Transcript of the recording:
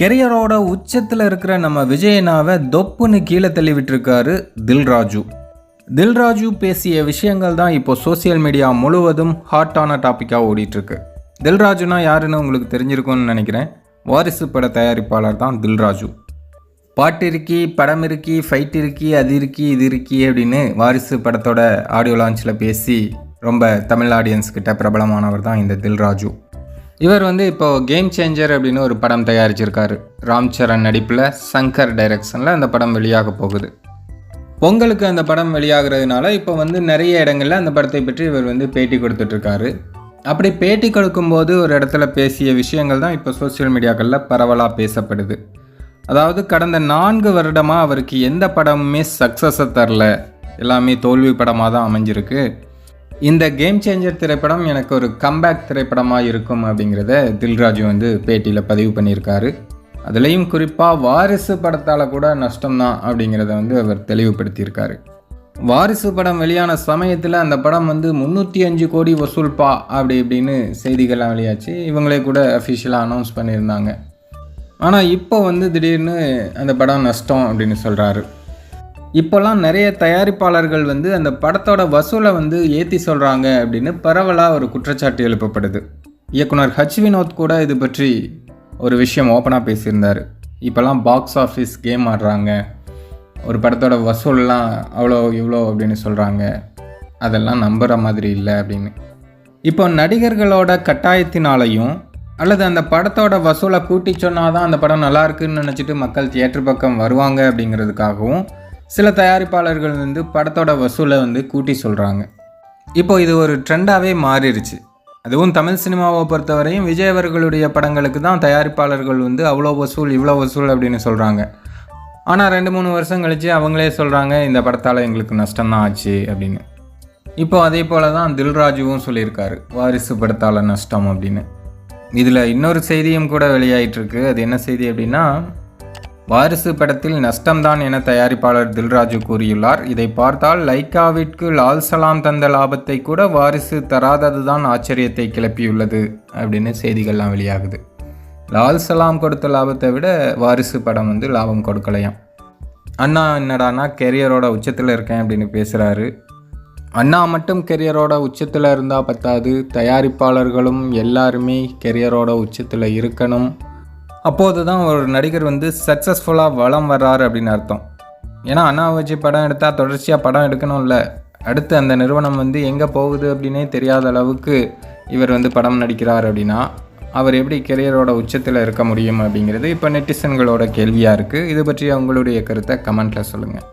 கெரியரோட உச்சத்தில் இருக்கிற நம்ம விஜயனாவை தொப்புன்னு கீழே தள்ளி விட்டுருக்காரு தில்ராஜு. தில்ராஜு பேசிய விஷயங்கள் தான் இப்போ சோஷியல் மீடியா முழுவதும் ஹாட்டான டாப்பிக்காக ஓடிட்டுருக்கு. தில்ராஜுனா யாருன்னு உங்களுக்கு தெரிஞ்சிருக்கும்னு நினைக்கிறேன். வாரிசு பட தயாரிப்பாளர் தான் தில்ராஜு. பாட்டு இருக்கி படம் இருக்கி ஃபைட் இருக்கி அது இருக்கி இது இருக்கி அப்படின்னு வாரிசு படத்தோட ஆடியோ லான்ச்சில் பேசி ரொம்ப தமிழ் ஆடியன்ஸ் கிட்ட பிரபலமானவர் தான் இந்த தில்ராஜு. இவர் வந்து இப்போ கேம் சேஞ்சர் அப்படின்னு ஒரு படம் தயாரிச்சிருக்காரு. ராம் சரண் நடிப்பில் சங்கர் டைரக்ஷனில் அந்த படம் வெளியாக போகுது. பொங்கலுக்கு அந்த படம் வெளியாகிறதுனால இப்போ வந்து நிறைய இடங்களில் அந்த படத்தை பற்றி இவர் வந்து பேட்டி கொடுத்துட்ருக்காரு. அப்படி பேட்டி கொடுக்கும்போது ஒரு இடத்துல பேசிய விஷயங்கள் தான் இப்போ சோஷியல் மீடியாக்களில் பரவலாக பேசப்படுது. அதாவது கடந்த நான்கு வருடமாக அவருக்கு எந்த படமுமே சக்ஸஸை தரல. எல்லாமே தோல்வி படமாக தான் அமைஞ்சிருக்கு. இந்த கேம் சேஞ்சர் திரைப்படம் எனக்கு ஒரு கம்பேக் திரைப்படமாக இருக்கும் அப்படிங்கிறத தில்ராஜு வந்து பேட்டியில் பதிவு பண்ணியிருக்காரு. அதுலேயும் குறிப்பாக வாரிசு படத்தால் கூட நஷ்டம்தான் அப்படிங்கிறத வந்து அவர் தெளிவுபடுத்தியிருக்காரு. வாரிசு படம் வெளியான சமயத்தில் அந்த படம் வந்து முந்நூற்றி அஞ்சு கோடி வசூல்பா அப்படி இப்படின்னு செய்திகள்லாம் வெளியாச்சு. இவங்களே கூட அஃபிஷியலாக அனௌன்ஸ் பண்ணியிருந்தாங்க. ஆனால் இப்போ வந்து திடீர்னு அந்த படம் நஷ்டம் அப்படின்னு சொல்கிறாரு இப்போல்லாம் நிறைய தயாரிப்பாளர்கள் வந்து அந்த படத்தோட வசூலை வந்து ஏற்றி சொல்கிறாங்க அப்படின்னு பரவலாக ஒரு குற்றச்சாட்டு எழுப்பப்படுது. இயக்குனர் ஹச் வினோத் கூட இது பற்றி ஒரு விஷயம் ஓப்பனாக பேசியிருந்தார். இப்போல்லாம் பாக்ஸ் ஆஃபீஸ் கேம் ஆடுறாங்க. ஒரு படத்தோட வசூல்லாம் அவ்வளோ இவ்வளோ அப்படின்னு சொல்கிறாங்க அதெல்லாம் நம்புகிற மாதிரி இல்லை அப்படின்னு. இப்போ நடிகர்களோட கட்டாயத்தினாலையும் அல்லது அந்த படத்தோட வசூலை கூட்டி சொன்னால் தான் அந்த படம் நல்லா இருக்குன்னு நினச்சிட்டு மக்கள் தியேட்டர் பக்கம் வருவாங்க அப்படிங்கிறதுக்காகவும் சில தயாரிப்பாளர்கள் வந்து படத்தோட வசூலை வந்து கூட்டி சொல்கிறாங்க இப்போ இது ஒரு ட்ரெண்டாகவே மாறிடுச்சு. அதுவும் தமிழ் சினிமாவை பொறுத்தவரையும் விஜய் அவர்களுடைய படங்களுக்கு தான் தயாரிப்பாளர்கள் வந்து அவ்வளோ வசூல் இவ்வளோ வசூல் அப்படின்னு சொல்கிறாங்க ஆனால் ரெண்டு மூணு வருஷம் கழித்து அவங்களே சொல்கிறாங்க இந்த படத்தால் எங்களுக்கு நஷ்டம்தான் ஆச்சு அப்படின்னு. இப்போ அதே போல தான் தில்ராஜுவும் சொல்லியிருக்காரு வாரிசு படத்தால் நஷ்டம் அப்படின்னு. இதில் இன்னொரு செய்தியும் கூட வெளியாயிட்டிருக்கு அது என்ன செய்தி அப்படின்னா வாரிசு படத்தில் நஷ்டம்தான் என தயாரிப்பாளர் தில்ராஜு கூறியுள்ளார். இதை பார்த்தால் லைக்காவிற்கு லால் சலாம் தந்த லாபத்தை கூட வாரிசு தராததுதான் ஆச்சரியத்தை கிளப்பியுள்ளது அப்படின்னு செய்திகள்லாம் வெளியாகுது. லால் சலாம் கொடுத்த லாபத்தை விட வாரிசு படம் வந்து லாபம் கொடுக்கலையாம். அண்ணா என்னடானா கெரியரோட உச்சத்தில் இருக்கேன் அப்படின்னு பேசுகிறாரு அண்ணா மட்டும் கெரியரோட உச்சத்தில் இருந்தால் பத்தாது. தயாரிப்பாளர்களும் எல்லாருமே கெரியரோட உச்சத்தில் இருக்கணும். அப்போது தான் ஒரு நடிகர் வந்து சக்ஸஸ்ஃபுல்லாக வளம் வர்றாரு அப்படின்னு அர்த்தம். ஏன்னா அண்ணா வச்சு படம் எடுத்தால் தொடர்ச்சியாக படம் எடுக்கணும்ல. அடுத்து அந்த நிறுவனம் வந்து எங்கே போகுது அப்படின்னே தெரியாத அளவுக்கு இவர் வந்து படம் நடிக்கிறார் அப்படின்னா அவர் எப்படி கெரியரோட உச்சத்தில் இருக்க முடியும் அப்படிங்கிறது இப்போ நெட்டிசன்களோட கேள்வியாக இருக்குது இது பற்றி உங்களுடைய கருத்தை கமெண்ட்டில் சொல்லுங்கள்